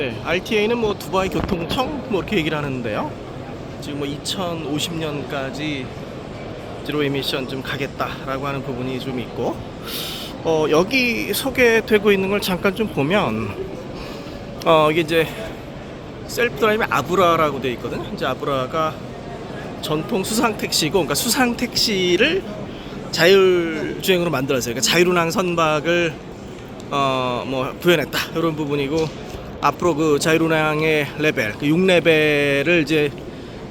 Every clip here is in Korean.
네, RTA는 뭐 두바이 교통청 뭐 이렇게 얘기를 하는데요. 지금 뭐 2050년까지 제로 에미션 좀 가겠다라고 하는 부분이 좀 있고 어, 여기 소개되고 있는 걸 잠깐 좀 보면 어, 이게 이제 셀프 드라이브 아브라라고 되어 있거든요. 이제 아브라가 전통 수상 택시고, 그러니까 수상 택시를 자율 주행으로 만들었어요. 그러니까 자율운항 선박을 어 뭐 구현했다 이런 부분이고 앞으로 그 자율운항의 레벨, 그 6레벨을 이제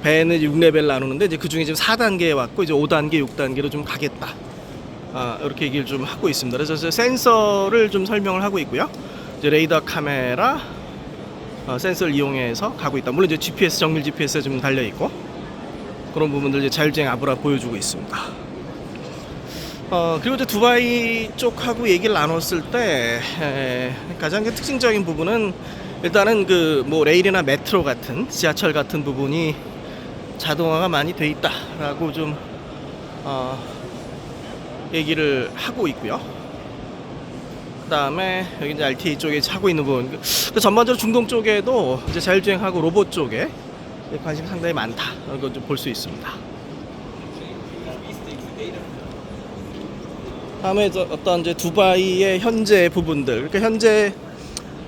배는 6레벨 나누는데 이제 그 중에 지금 4단계에 왔고 이제 5단계, 6단계로 좀 가겠다. 아, 이렇게 얘기를 좀 하고 있습니다. 그래서 센서를 좀 설명을 하고 있고요. 이제 레이더 카메라 어, 센서를 이용해서 가고 있다. 물론 이제 GPS 정밀 GPS에 좀 달려 있고 그런 부분들 이제 자율주행 아브라 보여주고 있습니다. 어, 그리고 이제 두바이 쪽하고 얘기를 나눴을 때 에, 가장 그 특징적인 부분은 일단은 그 뭐 레일이나 메트로 같은 지하철 같은 부분이 자동화가 많이 돼 있다라고 좀 어, 얘기를 하고 있고요. 그다음에 여기 이제 RTA 쪽에 하고 있는 부분, 그 전반적으로 중동 쪽에도 이제 자율주행하고 로봇 쪽에 관심이 상당히 많다. 이거 좀볼 수 있습니다. 다음에 저 어떤 이제 두바이의 현재 부분들, 그러니까 현재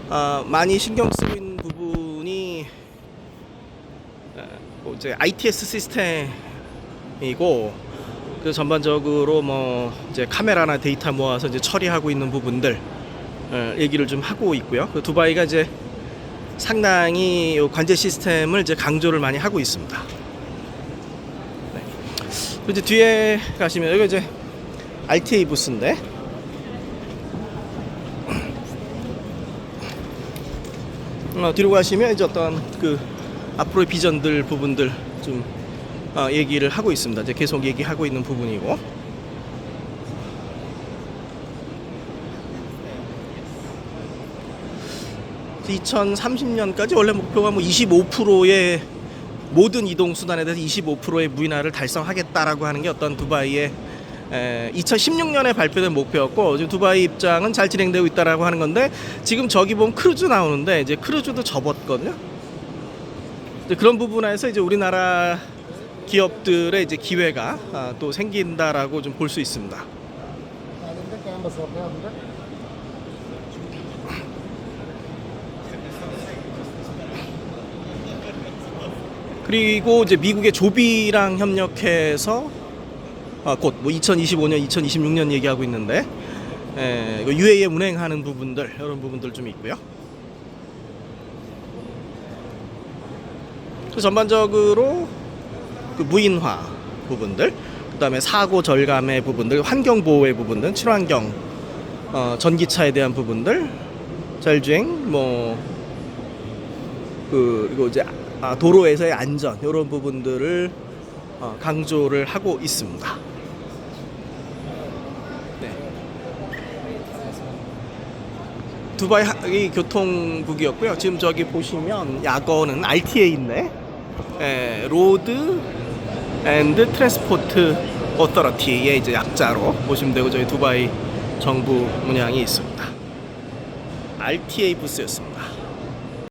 어, 많이 신경 있는 부분이 어, 뭐 이제 ITS 시스템이고 그 전반적으로 뭐 이제 카메라나 데이터 모아서 이제 처리하고 있는 부분들 어, 얘기를 좀 하고 있고요. 그 두바이가 이제 상당히 요 관제 시스템을 이제 강조를 많이 하고 있습니다. 네. 이제 뒤에 가시면 여기 이제 RTA 부스인데 어, 뒤로 가시면 이제 어떤 그 앞으로의 비전들 부분들 좀 어, 얘기를 하고 있습니다. 이제 계속 얘기하고 있는 부분이고. 그 2030년까지 원래 목표가 뭐 25%의 모든 이동 수단에 대해서 25%의 무인화를 달성하겠다라고 하는 게 어떤 두바이의 에, 2016년에 발표된 목표였고 지금 두바이 입장은 잘 진행되고 있다라고 하는 건데 지금 저기 보면 크루즈 나오는데 이제 크루즈도 접었거든요. 그런 부분에서 이제 우리나라 기업들의 이제 기회가 아, 또 생긴다라고 좀 볼 수 있습니다. 그리고 이제 미국의 조비랑 협력해서 아, 곧 뭐 2025년, 2026년 얘기하고 있는데 에, 이거 UA에 운행하는 부분들 이런 부분들 좀 있고요. 그 전반적으로 그 무인화 부분들, 그다음에 사고 절감의 부분들, 환경 보호의 부분들, 친환경 어, 전기차에 대한 부분들, 자율주행 뭐 그, 그리고 이제 아, 도로에서의 안전 이런 부분들을 어, 강조를 하고 있습니다. 두바이 교통국이었고요. 지금 저기 보시면 약어는 RTA인데 에, 로드 앤드 트랜스포트 오토리티의 이제 약자로 보시면 되고 저희 두바이 정부 문양이 있습니다. RTA 부스였습니다.